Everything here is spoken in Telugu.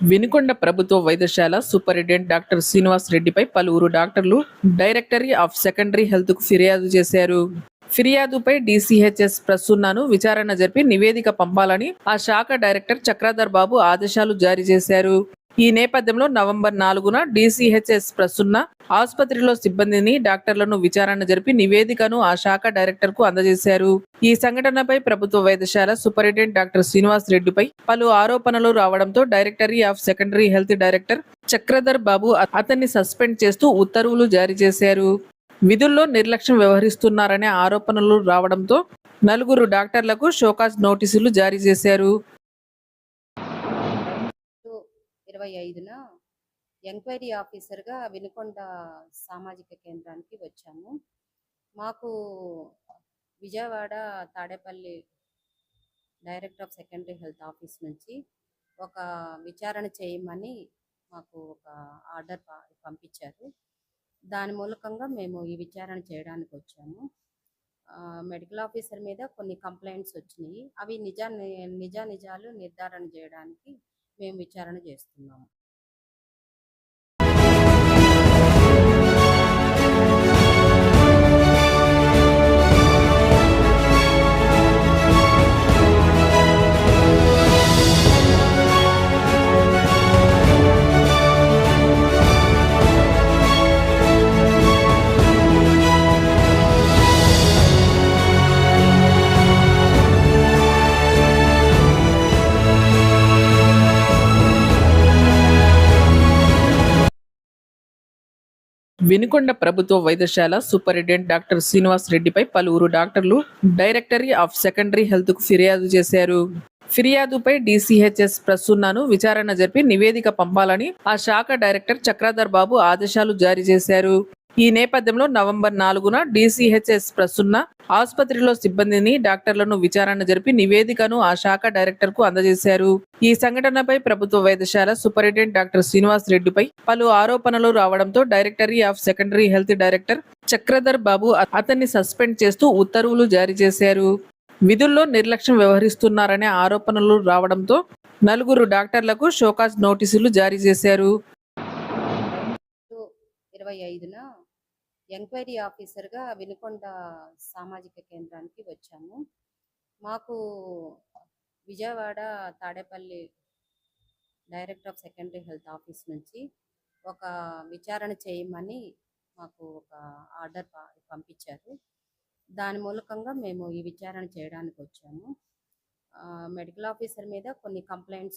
వెనుకొండ ప్రభుత్వ వైద్యశాల సూపరింటెండెంట్ డాక్టర్ శ్రీనివాస్ రెడ్డిపై పలువురు డాక్టర్లు డైరెక్టరీ ఆఫ్ సెకండరీ హెల్త్కు ఫిర్యాదు చేశారు. ఫిర్యాదుపై డీసీహెచ్ఎస్ ప్రసూన్నాను విచారణ జరిపి నివేదిక పంపాలని ఆ శాఖ డైరెక్టర్ చక్రధర్ బాబు ఆదేశాలు జారీ చేశారు. ఈ నేపథ్యంలో నవంబర్ నాలుగున డీసీహెచ్ఎస్ ప్రసున్న ఆసుపత్రిలో సిబ్బందిని డాక్టర్లను విచారణ జరిపి నివేదికను ఆ శాఖ డైరెక్టర్కు అందజేశారు. ఈ సంఘటనపై ప్రభుత్వ వైద్యశాల సూపరింటెండెంట్ డాక్టర్ శ్రీనివాస్ రెడ్డిపై పలు ఆరోపణలు రావడంతో directory of secondary health director Chakradhar Babu అతన్ని సస్పెండ్ చేస్తూ ఉత్తర్వులు జారీ చేశారు. విధుల్లో నిర్లక్ష్యం వ్యవహరిస్తున్నారనే ఆరోపణలు రావడంతో నలుగురు డాక్టర్లకు షోకాజ్ నోటీసులు జారీ చేశారు. ఇరవై ఐదున ఎంక్వైరీ ఆఫీసర్గా వినుకొండ సామాజిక కేంద్రానికి వచ్చాము. మాకు Vijayawada Tadepalli director of secondary health office నుంచి ఒక విచారణ చేయమని మాకు ఒక ఆర్డర్ ప- పంపించారు. దాని మూలకంగా మేము ఈ విచారణ చేయడానికి వచ్చాము. మెడికల్ ఆఫీసర్ మీద కొన్ని కంప్లైంట్స్ వచ్చినాయి. అవి నిజా నిజా నిజాలు నిర్ధారణ చేయడానికి మేము విచారణ చేస్తున్నాము. వెనుకొండ ప్రభుత్వ వైద్యశాల సూపరింటెండెంట్ డాక్టర్ శ్రీనివాస్ రెడ్డిపై పలువురు డాక్టర్లు డైరెక్టరీ ఆఫ్ సెకండరీ హెల్త్కు ఫిర్యాదు చేశారు. ఫిర్యాదుపై డీసీహెచ్ఎస్ ప్రసూన్నాను విచారణ జరిపి నివేదిక పంపాలని ఆ శాఖ డైరెక్టర్ చక్రధర్ బాబు ఆదేశాలు జారీ చేశారు. ఈ నేపథ్యంలో నవంబర్ నాలుగున డీసీహెచ్ఎస్ ప్రసున్న ఆసుపత్రిలో సిబ్బందిని డాక్టర్లను విచారణ జరిపి నివేదికను ఆ శాఖ డైరెక్టర్కు అందజేశారు. ఈ సంఘటనపై ప్రభుత్వ వైద్యశాల సూపరింటెండెంట్ డాక్టర్ శ్రీనివాస్ రెడ్డిపై పలు ఆరోపణలు రావడంతో directory of secondary health director Chakradhar Babu అతన్ని సస్పెండ్ చేస్తూ ఉత్తర్వులు జారీ చేశారు. విధుల్లో నిర్లక్ష్యం వ్యవహరిస్తున్నారనే ఆరోపణలు రావడంతో నలుగురు డాక్టర్లకు షోకాజ్ నోటీసులు జారీ చేశారు. ఇరవై ఐదున ఎంక్వైరీ ఆఫీసర్గా వినుకొండ సామాజిక కేంద్రానికి వచ్చాము. మాకు Vijayawada Tadepalli director of secondary health office నుంచి ఒక విచారణ చేయమని మాకు ఒక ఆర్డర్ ప- పంపించారు. దాని మూలకంగా మేము ఈ విచారణ చేయడానికి వచ్చాము. మెడికల్ ఆఫీసర్ మీద కొన్ని కంప్లైంట్స్